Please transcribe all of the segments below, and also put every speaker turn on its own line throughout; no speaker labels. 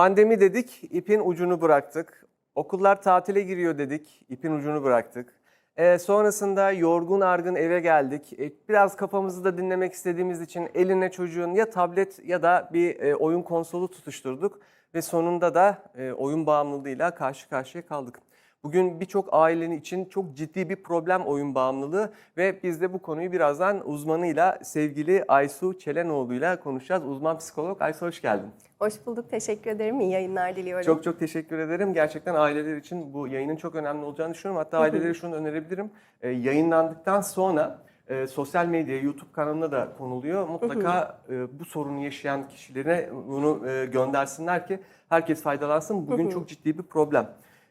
Pandemi dedik, ipin ucunu bıraktık. Okullar tatile giriyor dedik, ipin ucunu bıraktık. Ee, sonrasında yorgun argın eve geldik. Ee, biraz kafamızı da dinlemek istediğimiz için eline çocuğun ya tablet ya da bir e, oyun konsolu tutuşturduk. Ve sonunda da e, oyun bağımlılığıyla karşı karşıya kaldık. Bugün birçok ailenin için çok ciddi bir problem oyun bağımlılığı ve biz de bu konuyu birazdan uzmanıyla sevgili Aysu Çelenoğlu'yla konuşacağız. Uzman psikolog Aysu hoş geldin.
Hoş bulduk, teşekkür ederim. İyi yayınlar diliyorum.
Çok çok teşekkür ederim. Gerçekten aileler için bu yayının çok önemli olacağını düşünüyorum. Hatta ailelere şunu önerebilirim. Ee, yayınlandıktan sonra e, sosyal medya, YouTube kanalına da konuluyor. Mutlaka e, bu sorunu yaşayan kişilere bunu e, göndersinler ki herkes faydalansın. Bugün çok ciddi bir problem.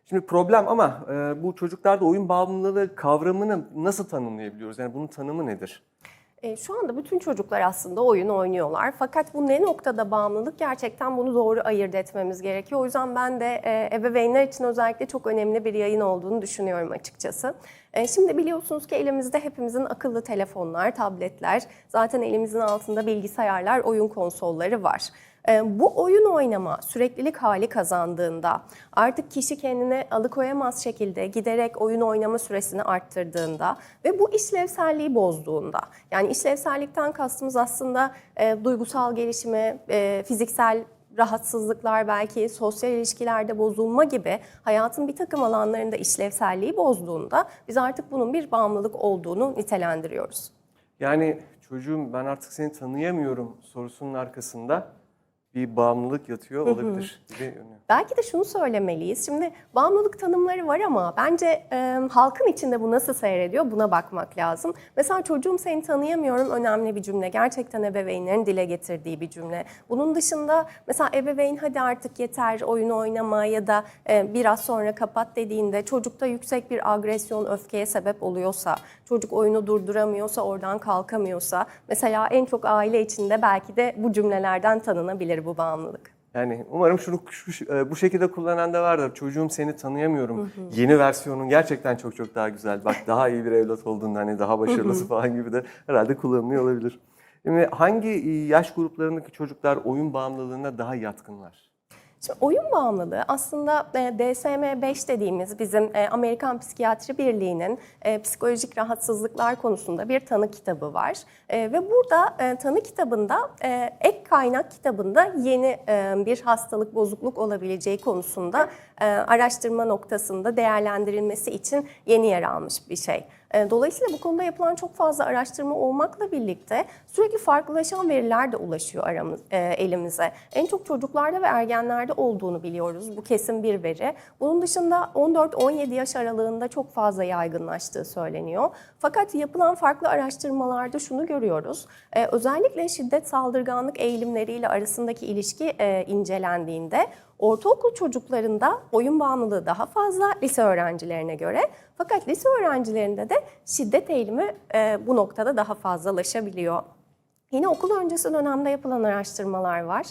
Şimdi problem ama e, bu çocuklarda oyun bağımlılığı kavramını nasıl tanımlayabiliyoruz? Yani bunun tanımı nedir?
E, şu anda bütün çocuklar aslında oyun oynuyorlar. Fakat bu ne noktada bağımlılık gerçekten bunu doğru ayırt etmemiz gerekiyor. O yüzden ben de e, ebeveynler için özellikle çok önemli bir yayın olduğunu düşünüyorum açıkçası. E, şimdi biliyorsunuz ki elimizde hepimizin akıllı telefonlar, tabletler, zaten elimizin altında bilgisayarlar, oyun konsolları var. E, Bu oyun oynama süreklilik hali kazandığında, artık kişi kendini alıkoyamaz şekilde giderek oyun oynama süresini arttırdığında ve bu işlevselliği bozduğunda, yani işlevsellikten kastımız aslında e, duygusal gelişimi, e, fiziksel rahatsızlıklar belki sosyal ilişkilerde bozulma gibi hayatın bir takım alanlarında işlevselliği bozduğunda biz artık bunun bir bağımlılık olduğunu nitelendiriyoruz.
Yani çocuğum ben artık seni tanıyamıyorum sorusunun arkasında bir bağımlılık yatıyor olabilir. gibi.
Belki de şunu söylemeliyiz. Şimdi bağımlılık tanımları var ama bence e, halkın içinde bu nasıl seyrediyor buna bakmak lazım. Mesela çocuğum seni tanıyamıyorum önemli bir cümle. Gerçekten ebeveynlerin dile getirdiği bir cümle. Bunun dışında mesela ebeveyn hadi artık yeter oyun oynama ya da e, biraz sonra kapat dediğinde çocukta yüksek bir agresyon, öfkeye sebep oluyorsa, çocuk oyunu durduramıyorsa, oradan kalkamıyorsa mesela en çok aile içinde belki de bu cümlelerden tanınabilir bu bağımlılık.
Yani umarım şunu şu, e, bu şekilde kullanan da vardır. Çocuğum seni tanıyamıyorum. Yeni versiyonun gerçekten çok çok daha güzel. Bak daha iyi bir evlat olduğunda hani daha başarılısı falan gibi de herhalde kullanılıyor olabilir. Şimdi hangi e, yaş gruplarındaki çocuklar oyun bağımlılığına daha yatkınlar?
Şimdi oyun bağımlılığı aslında e, DSM-5 dediğimiz bizim e, Amerikan Psikiyatri Birliği'nin e, psikolojik rahatsızlıklar konusunda bir tanı kitabı var. Ve burada tanı kitabında ek kaynak kitabında yeni bir hastalık, bozukluk olabileceği konusunda araştırma noktasında değerlendirilmesi için yeni yer almış bir şey. E, Dolayısıyla bu konuda yapılan çok fazla araştırma olmakla birlikte sürekli farklılaşan veriler de ulaşıyor aramız, e, elimize. En çok çocuklarda ve ergenlerde olduğunu biliyoruz. Bu kesin bir veri. Bunun dışında 14-17 yaş aralığında çok fazla yaygınlaştığı söyleniyor. Fakat yapılan farklı araştırmalarda şunu görüyoruz. E, özellikle şiddet saldırganlık eğilimleriyle arasındaki ilişki e, incelendiğinde Ortaokul çocuklarında oyun bağımlılığı daha fazla lise öğrencilerine göre. Fakat lise öğrencilerinde de şiddet eğilimi e, bu noktada daha fazlalaşabiliyor. Yine okul öncesi dönemde yapılan araştırmalar var.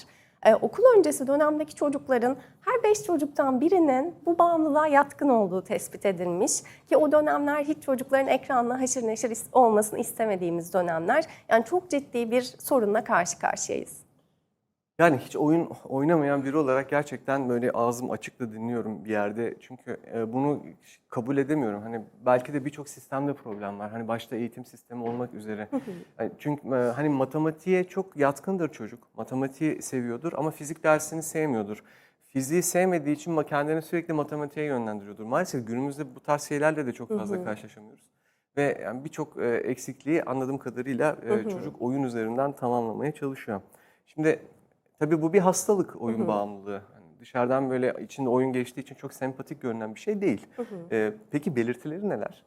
Ee, okul öncesi dönemdeki çocukların her beş çocuktan birinin bu bağımlılığa yatkın olduğu tespit edilmiş. Ki o dönemler hiç çocukların ekranla haşır neşir olmasını istemediğimiz dönemler. Yani çok ciddi bir sorunla karşı karşıyayız.
Yani hiç oyun oynamayan biri olarak gerçekten böyle ağzım açıkla dinliyorum bir yerde. Çünkü e, bunu kabul edemiyorum. Hani belki de birçok sistemde problem var. Hani başta eğitim sistemi olmak üzere. Yani çünkü e, hani matematiğe çok yatkındır çocuk. Matematiği seviyordur ama fizik dersini sevmiyordur. Fiziği sevmediği için kendini sürekli matematiğe yönlendiriyordur. Maalesef günümüzde bu tarz şeylerle de çok fazla karşılaşamıyoruz. Ve yani birçok e, eksikliği anladığım kadarıyla e, çocuk oyun üzerinden tamamlamaya çalışıyor. Şimdi tabii bu bir hastalık oyun bağımlılığı. Hani dışarıdan böyle içinde oyun geçtiği için çok sempatik görünen bir şey değil. E, peki belirtileri neler?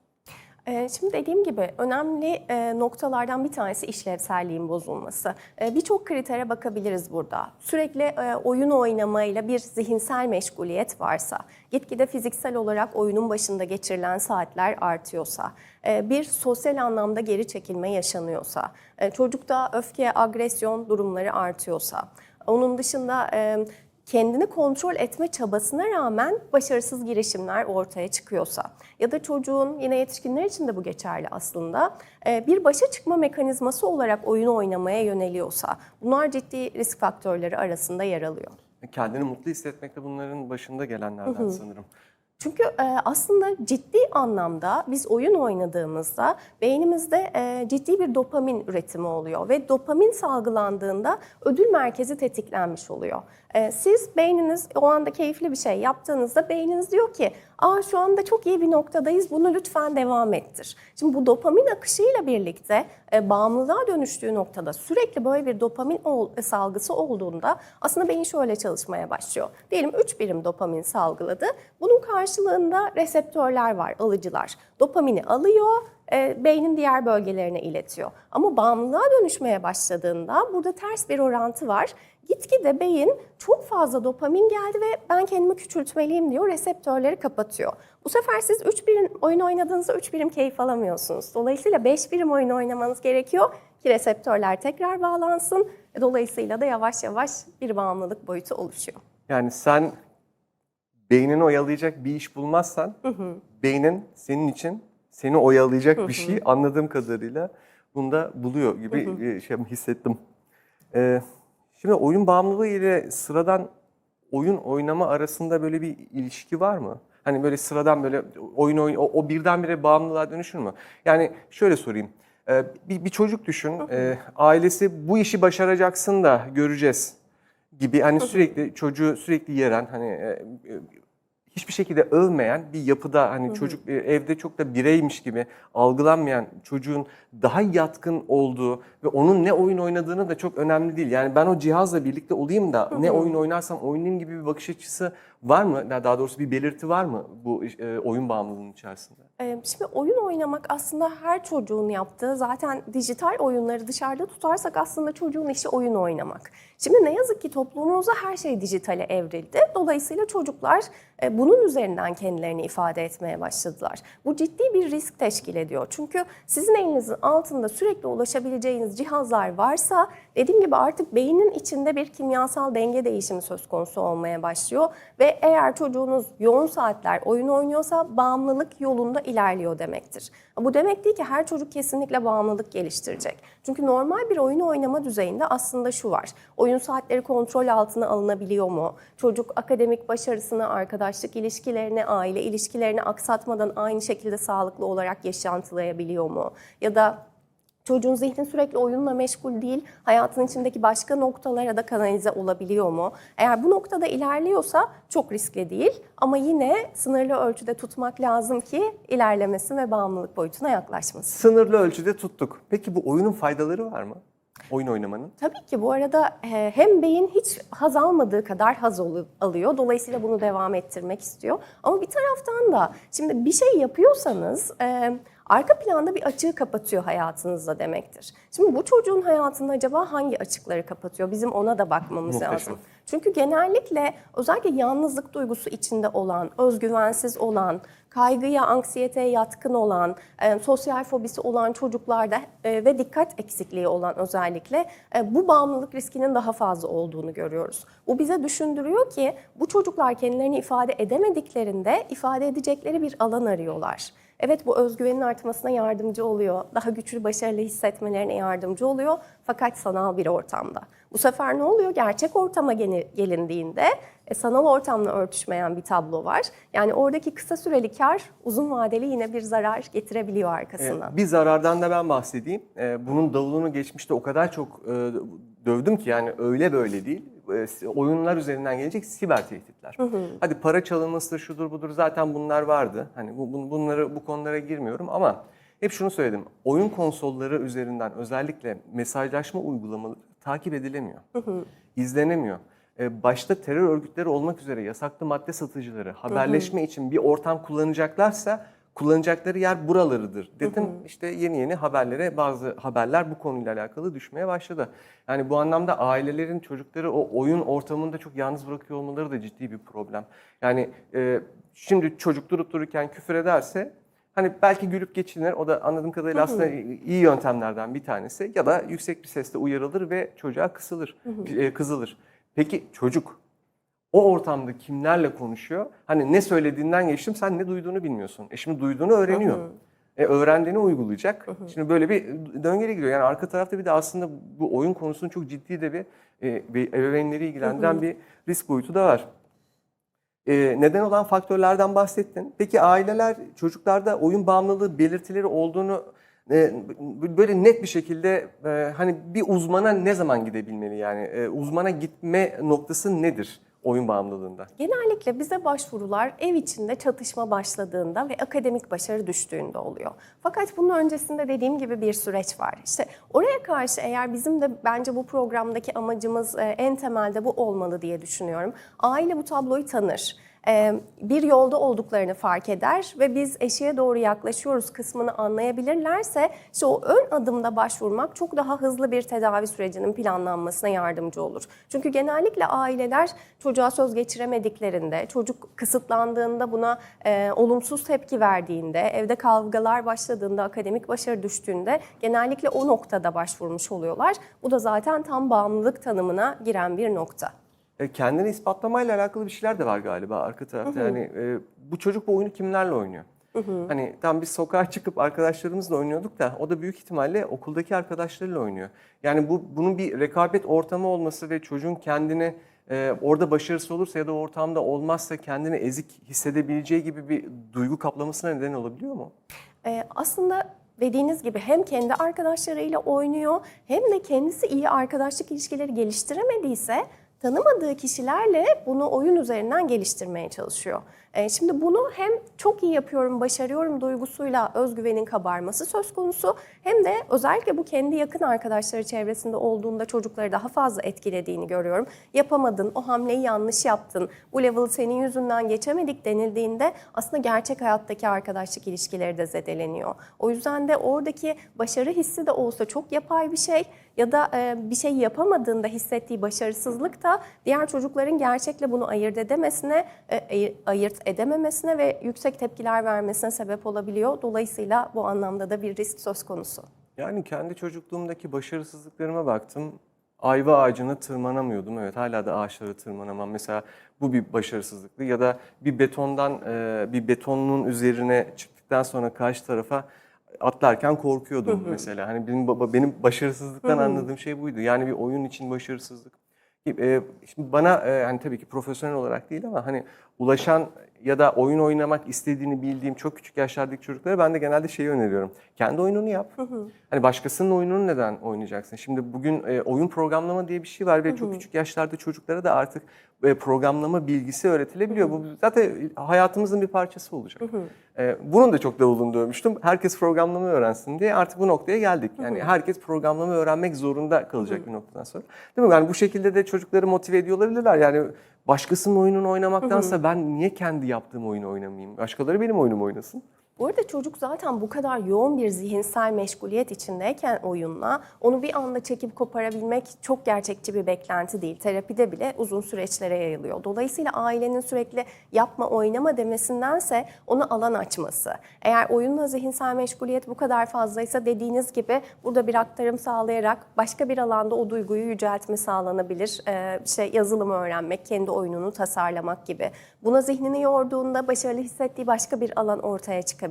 Ee, Şimdi dediğim gibi önemli e, noktalardan bir tanesi işlevselliğin bozulması. E, Birçok kritere bakabiliriz burada. Sürekli e, oyun oynamayla bir zihinsel meşguliyet varsa, gitgide fiziksel olarak oyunun başında geçirilen saatler artıyorsa, e, bir sosyal anlamda geri çekilme yaşanıyorsa, çocukta öfke, agresyon durumları artıyorsa, onun dışında e, kendini kontrol etme çabasına rağmen başarısız girişimler ortaya çıkıyorsa ya da çocuğun yine yetişkinler için de bu geçerli aslında bir başa çıkma mekanizması olarak oyun oynamaya yöneliyorsa bunlar ciddi risk faktörleri arasında yer alıyor.
Kendini mutlu hissetmek de bunların başında gelenlerden sanırım.
Çünkü e, aslında ciddi anlamda biz oyun oynadığımızda beynimizde e, ciddi bir dopamin üretimi oluyor ve dopamin salgılandığında ödül merkezi tetiklenmiş oluyor. E, siz beyniniz o anda keyifli bir şey yaptığınızda beyniniz diyor ki Aa şu anda çok iyi bir noktadayız bunu lütfen devam ettir. Şimdi bu dopamin akışıyla birlikte e, bağımlılığa dönüştüğü noktada sürekli böyle bir dopamin e, salgısı olduğunda aslında beyin şöyle çalışmaya başlıyor. Diyelim 3 birim dopamin salgıladı. Bunun karşılığında reseptörler var, alıcılar. Dopamini alıyor, e, beynin diğer bölgelerine iletiyor. Ama bağımlılığa dönüşmeye başladığında burada ters bir orantı var. Gitgide beyin çok fazla dopamin geldi ve ben kendimi küçültmeliyim diyor, reseptörleri kapatıyor. Bu sefer siz 3 birim oyun oynadığınızda 3 birim keyif alamıyorsunuz. Dolayısıyla 5 birim oyun oynamanız gerekiyor ki reseptörler tekrar bağlansın. Dolayısıyla da yavaş yavaş bir bağımlılık boyutu oluşuyor.
Yani sen beynini oyalayacak bir iş bulmazsan beynin senin için seni oyalayacak bir şey anladığım kadarıyla bunda buluyor gibi e, şey hissettim. Ee, şimdi oyun bağımlılığı ile sıradan oyun oynama arasında böyle bir ilişki var mı? Hani böyle sıradan böyle oyun oyun o, o birdenbire bağımlılığa dönüşür mü? Yani şöyle sorayım. Ee, bir, bir çocuk düşün. Ee, ailesi bu işi başaracaksın da göreceğiz gibi hani sürekli çocuğu sürekli yeren hani e, e, hiçbir şekilde övmeyen bir yapıda hani çocuk e, evde çok da bireymiş gibi algılanmayan çocuğun daha yatkın olduğu ve onun ne oyun oynadığını da çok önemli değil. Yani ben o cihazla birlikte olayım da ne oyun oynarsam oynayayım gibi bir bakış açısı var mı? Daha doğrusu bir belirti var mı bu e, oyun bağımlılığının içerisinde?
Ee, Şimdi oyun oynamak aslında her çocuğun yaptığı zaten dijital oyunları dışarıda tutarsak aslında çocuğun işi oyun oynamak. Şimdi ne yazık ki toplumumuzda her şey dijitale evrildi. Dolayısıyla çocuklar e, bunun üzerinden kendilerini ifade etmeye başladılar. Bu ciddi bir risk teşkil ediyor. Çünkü sizin elinizin altında sürekli ulaşabileceğiniz cihazlar varsa dediğim gibi artık beynin içinde bir kimyasal denge değişimi söz konusu olmaya başlıyor ve eğer çocuğunuz yoğun saatler oyun oynuyorsa bağımlılık yolunda ilerliyor demektir. Bu demek değil ki her çocuk kesinlikle bağımlılık geliştirecek. Çünkü normal bir oyun oynama düzeyinde aslında şu var. Oyun saatleri kontrol altına alınabiliyor mu? Çocuk akademik başarısını, arkadaşlık ilişkilerini, aile ilişkilerini aksatmadan aynı şekilde sağlıklı olarak yaşantılayabiliyor mu? Ya da Çocuğun zihni sürekli oyunla meşgul değil, hayatın içindeki başka noktalara da kanalize olabiliyor mu? Eğer bu noktada ilerliyorsa çok riskli değil ama yine sınırlı ölçüde tutmak lazım ki ilerlemesi ve bağımlılık boyutuna yaklaşmasın.
Sınırlı ölçüde tuttuk. Peki bu oyunun faydaları var mı? Oyun oynamanın.
Tabii ki bu arada e, hem beyin hiç haz almadığı kadar haz alıyor. Dolayısıyla bunu devam ettirmek istiyor. Ama bir taraftan da şimdi bir şey yapıyorsanız e, arka planda bir açığı kapatıyor hayatınızda demektir. Şimdi bu çocuğun hayatında acaba hangi açıkları kapatıyor? Bizim ona da bakmamız
Muhteşem.
lazım. Çünkü genellikle özellikle yalnızlık duygusu içinde olan, özgüvensiz olan, kaygıya, anksiyeteye yatkın olan, e, sosyal fobisi olan çocuklarda e, ve dikkat eksikliği olan özellikle e, bu bağımlılık riskinin daha fazla olduğunu görüyoruz. Bu bize düşündürüyor ki bu çocuklar kendilerini ifade edemediklerinde ifade edecekleri bir alan arıyorlar. Evet bu özgüvenin artmasına yardımcı oluyor. Daha güçlü, başarılı hissetmelerine yardımcı oluyor. Fakat sanal bir ortamda. Bu sefer ne oluyor? Gerçek ortama gelindiğinde e, sanal ortamla örtüşmeyen bir tablo var. Yani oradaki kısa süreli kar uzun vadeli yine bir zarar getirebiliyor arkasından.
Ee, Bir zarardan da ben bahsedeyim. Ee, Bunun davulunu geçmişte o kadar çok e, dövdüm ki yani öyle böyle değil. E, Oyunlar üzerinden gelecek siber tehditler. Hadi para çalınmasıdır, şudur budur zaten bunlar vardı. Hani bu, bu- bunları bu konulara girmiyorum ama hep şunu söyledim. Oyun konsolları üzerinden özellikle mesajlaşma uygulamaları takip edilemiyor. izlenemiyor. Ee, Başta terör örgütleri olmak üzere yasaklı madde satıcıları haberleşme için bir ortam kullanacaklarsa kullanacakları yer buralarıdır dedim. İşte yeni yeni haberlere bazı haberler bu konuyla alakalı düşmeye başladı. Yani bu anlamda ailelerin çocukları o oyun ortamında çok yalnız bırakıyor olmaları da ciddi bir problem. Yani e, şimdi çocuk durup dururken küfür ederse Hani belki gülüp geçilir. O da anladığım kadarıyla aslında iyi yöntemlerden bir tanesi. Ya da yüksek bir sesle uyarılır ve çocuğa kısılır, e, kızılır. Peki çocuk o ortamda kimlerle konuşuyor? Hani ne söylediğinden geçtim sen ne duyduğunu bilmiyorsun. E şimdi duyduğunu öğreniyor. E, öğrendiğini uygulayacak. Şimdi böyle bir döngüye giriyor. Yani arka tarafta bir de aslında bu oyun konusunun çok ciddi de bir, e, ebeveynleri ilgilendiren bir risk boyutu da var. E, neden olan faktörlerden bahsettin. Peki aileler çocuklarda oyun bağımlılığı belirtileri olduğunu e, böyle net bir şekilde e, hani bir uzmana ne zaman gidebilmeli yani E, uzmana gitme noktası nedir oyun bağımlılığında?
Genellikle bize başvurular ev içinde çatışma başladığında ve akademik başarı düştüğünde oluyor. Fakat bunun öncesinde dediğim gibi bir süreç var. İşte oraya karşı eğer bizim de bence bu programdaki amacımız e, en temelde bu olmalı diye düşünüyorum. Aile bu tabloyu tanır. Bir yolda olduklarını fark eder ve biz eşiğe doğru yaklaşıyoruz kısmını anlayabilirlerse işte o ön adımda başvurmak çok daha hızlı bir tedavi sürecinin planlanmasına yardımcı olur. Çünkü genellikle aileler çocuğa söz geçiremediklerinde, çocuk kısıtlandığında buna e, olumsuz tepki verdiğinde, evde kavgalar başladığında, akademik başarı düştüğünde genellikle o noktada başvurmuş oluyorlar. Bu da zaten tam bağımlılık tanımına giren bir nokta.
E, kendini ispatlamayla alakalı bir şeyler de var galiba arka tarafta. Yani e, bu çocuk bu oyunu kimlerle oynuyor? Hani tam biz sokağa çıkıp arkadaşlarımızla oynuyorduk da o da büyük ihtimalle okuldaki arkadaşlarıyla oynuyor. Yani bu bunun bir rekabet ortamı olması ve çocuğun kendini e, orada başarısı olursa ya da ortamda olmazsa kendini ezik hissedebileceği gibi bir duygu kaplamasına neden olabiliyor mu?
Ee, aslında dediğiniz gibi hem kendi arkadaşlarıyla oynuyor hem de kendisi iyi arkadaşlık ilişkileri geliştiremediyse tanımadığı kişilerle bunu oyun üzerinden geliştirmeye çalışıyor. Ee, şimdi bunu hem çok iyi yapıyorum, başarıyorum duygusuyla özgüvenin kabarması söz konusu hem de özellikle bu kendi yakın arkadaşları çevresinde olduğunda çocukları daha fazla etkilediğini görüyorum. Yapamadın, o hamleyi yanlış yaptın, bu level senin yüzünden geçemedik denildiğinde aslında gerçek hayattaki arkadaşlık ilişkileri de zedeleniyor. O yüzden de oradaki başarı hissi de olsa çok yapay bir şey ya da e, bir şey yapamadığında hissettiği başarısızlık da diğer çocukların gerçekle bunu ayırt edemesine, e, ayır- ayırt edememesine ve yüksek tepkiler vermesine sebep olabiliyor. Dolayısıyla bu anlamda da bir risk söz konusu.
Yani kendi çocukluğumdaki başarısızlıklarıma baktım. Ayva ağacına tırmanamıyordum. Evet hala da ağaçlara tırmanamam. Mesela bu bir başarısızlıktı. Ya da bir betondan, e, bir betonun üzerine çıktıktan sonra karşı tarafa atlarken korkuyordum mesela. Hani benim baba benim başarısızlıktan anladığım şey buydu. Yani bir oyun için başarısızlık. Şimdi bana hani tabii ki profesyonel olarak değil ama hani ulaşan ya da oyun oynamak istediğini bildiğim çok küçük yaşlardaki çocuklara ben de genelde şeyi öneriyorum. Kendi oyununu yap. Hani başkasının oyununu neden oynayacaksın? Şimdi bugün e, oyun programlama diye bir şey var ve çok küçük yaşlarda çocuklara da artık e, programlama bilgisi öğretilebiliyor. Bu zaten hayatımızın bir parçası olacak. E, bunun da çok davulunu dövmüştüm. Herkes programlama öğrensin diye artık bu noktaya geldik. Yani herkes programlama öğrenmek zorunda kalacak bir noktadan sonra. Değil mi? Yani bu şekilde de çocukları motive ediyor olabilirler. Yani başkasının oyununu oynamaktansa ben niye kendi yaptığım oyunu oynamayayım? Başkaları benim oyunumu oynasın.
Bu arada çocuk zaten bu kadar yoğun bir zihinsel meşguliyet içindeyken oyunla onu bir anda çekip koparabilmek çok gerçekçi bir beklenti değil. Terapide bile uzun süreçlere yayılıyor. Dolayısıyla ailenin sürekli yapma oynama demesindense onu alan açması. Eğer oyunla zihinsel meşguliyet bu kadar fazlaysa dediğiniz gibi burada bir aktarım sağlayarak başka bir alanda o duyguyu yüceltme sağlanabilir. Ee, işte yazılımı öğrenmek, kendi oyununu tasarlamak gibi. Buna zihnini yorduğunda başarılı hissettiği başka bir alan ortaya çıkabilir.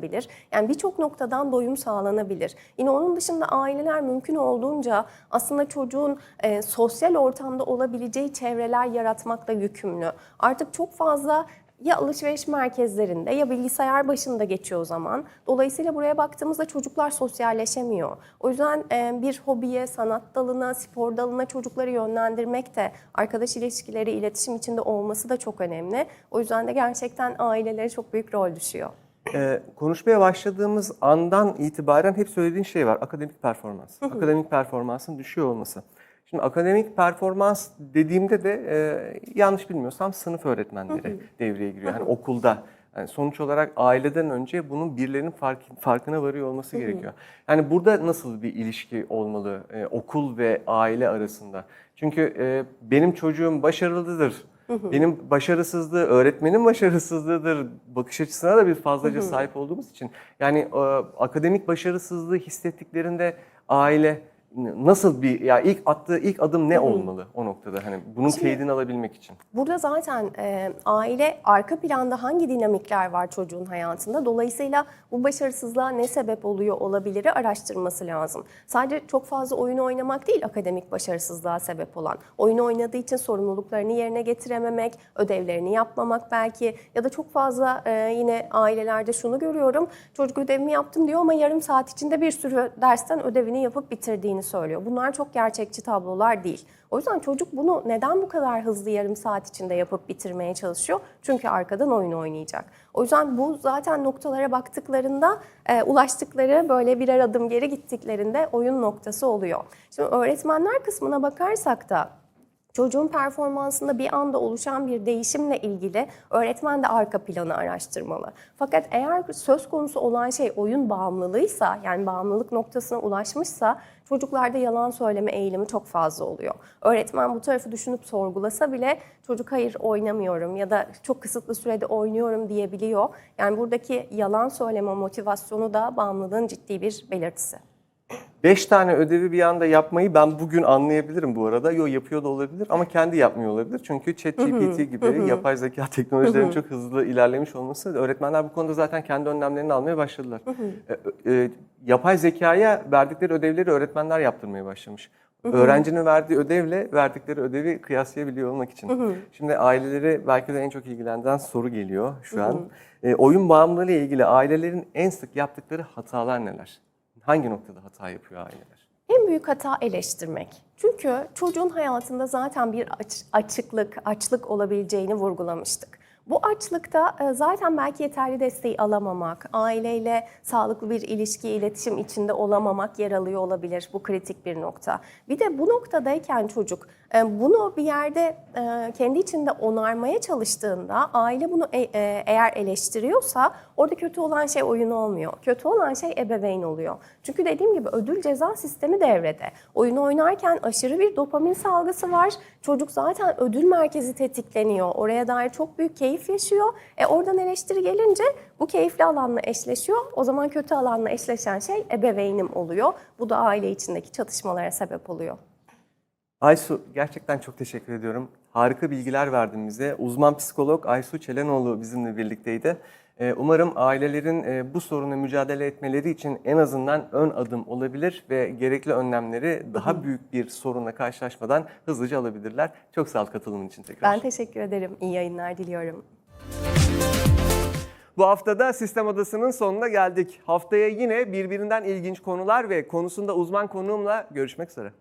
Yani birçok noktadan doyum sağlanabilir. Yine onun dışında aileler mümkün olduğunca aslında çocuğun e, sosyal ortamda olabileceği çevreler yaratmakla yükümlü. Artık çok fazla ya alışveriş merkezlerinde ya bilgisayar başında geçiyor o zaman. Dolayısıyla buraya baktığımızda çocuklar sosyalleşemiyor. O yüzden e, bir hobiye, sanat dalına, spor dalına çocukları yönlendirmek de arkadaş ilişkileri, iletişim içinde olması da çok önemli. O yüzden de gerçekten ailelere çok büyük rol düşüyor.
Ee, konuşmaya başladığımız andan itibaren hep söylediğin şey var. Akademik performans. Akademik performansın düşüyor olması. Şimdi akademik performans dediğimde de e, yanlış bilmiyorsam sınıf öğretmenleri devreye giriyor. Hani okulda. Yani sonuç olarak aileden önce bunun birilerinin fark, farkına varıyor olması gerekiyor. Yani burada nasıl bir ilişki olmalı e, okul ve aile arasında? Çünkü e, benim çocuğum başarılıdır. Benim başarısızlığı, öğretmenin başarısızlığıdır bakış açısına da bir fazlaca sahip olduğumuz için. Yani e, akademik başarısızlığı hissettiklerinde aile nasıl bir ya ilk attığı ilk adım ne olmalı o noktada hani bunun
Şimdi-
teyidini alabilmek için?
Burada zaten e, aile arka planda hangi dinamikler var çocuğun hayatında. Dolayısıyla bu başarısızlığa ne sebep oluyor olabiliri araştırması lazım. Sadece çok fazla oyun oynamak değil akademik başarısızlığa sebep olan. Oyun oynadığı için sorumluluklarını yerine getirememek, ödevlerini yapmamak belki ya da çok fazla e, yine ailelerde şunu görüyorum. Çocuk ödevimi yaptım diyor ama yarım saat içinde bir sürü dersten ödevini yapıp bitirdiğini söylüyor. Bunlar çok gerçekçi tablolar değil. O yüzden çocuk bunu neden bu kadar hızlı yarım saat içinde yapıp bitirmeye çalışıyor? Çünkü arkadan oyun oynayacak. O yüzden bu zaten noktalara baktıklarında e, ulaştıkları böyle birer adım geri gittiklerinde oyun noktası oluyor. Şimdi öğretmenler kısmına bakarsak da Çocuğun performansında bir anda oluşan bir değişimle ilgili öğretmen de arka planı araştırmalı. Fakat eğer söz konusu olan şey oyun bağımlılığıysa, yani bağımlılık noktasına ulaşmışsa çocuklarda yalan söyleme eğilimi çok fazla oluyor. Öğretmen bu tarafı düşünüp sorgulasa bile çocuk hayır oynamıyorum ya da çok kısıtlı sürede oynuyorum diyebiliyor. Yani buradaki yalan söyleme motivasyonu da bağımlılığın ciddi bir belirtisi.
Beş tane ödevi bir anda yapmayı ben bugün anlayabilirim bu arada. Yo yapıyor da olabilir ama kendi yapmıyor olabilir. Çünkü ChatGPT gibi yapay zeka teknolojilerinin çok hızlı ilerlemiş olması öğretmenler bu konuda zaten kendi önlemlerini almaya başladılar. E, e, yapay zekaya verdikleri ödevleri öğretmenler yaptırmaya başlamış. Öğrencinin verdiği ödevle verdikleri ödevi kıyaslayabiliyor olmak için. Şimdi aileleri belki de en çok ilgilendiren soru geliyor şu an. E, oyun bağımlılığı ile ilgili ailelerin en sık yaptıkları hatalar neler? Hangi noktada hata yapıyor aileler?
En büyük hata eleştirmek. Çünkü çocuğun hayatında zaten bir aç- açıklık, açlık olabileceğini vurgulamıştık. Bu açlıkta e, zaten belki yeterli desteği alamamak, aileyle sağlıklı bir ilişki, iletişim içinde olamamak yer alıyor olabilir. Bu kritik bir nokta. Bir de bu noktadayken çocuk bunu bir yerde e, kendi içinde onarmaya çalıştığında aile bunu e- e, eğer eleştiriyorsa orada kötü olan şey oyun olmuyor. Kötü olan şey ebeveyn oluyor. Çünkü dediğim gibi ödül ceza sistemi devrede. Oyun oynarken aşırı bir dopamin salgısı var. Çocuk zaten ödül merkezi tetikleniyor. Oraya dair çok büyük keyif yaşıyor. E oradan eleştiri gelince bu keyifli alanla eşleşiyor. O zaman kötü alanla eşleşen şey ebeveynim oluyor. Bu da aile içindeki çatışmalara sebep oluyor.
Aysu gerçekten çok teşekkür ediyorum. Harika bilgiler verdin bize. Uzman psikolog Aysu Çelenoğlu bizimle birlikteydi. Ee, Umarım ailelerin e, bu soruna mücadele etmeleri için en azından ön adım olabilir ve gerekli önlemleri daha büyük bir sorunla karşılaşmadan hızlıca alabilirler. Çok sağ ol katılımın için tekrar.
Ben teşekkür ederim. İyi yayınlar diliyorum.
Bu haftada Sistem Odası'nın sonuna geldik. Haftaya yine birbirinden ilginç konular ve konusunda uzman konuğumla görüşmek üzere.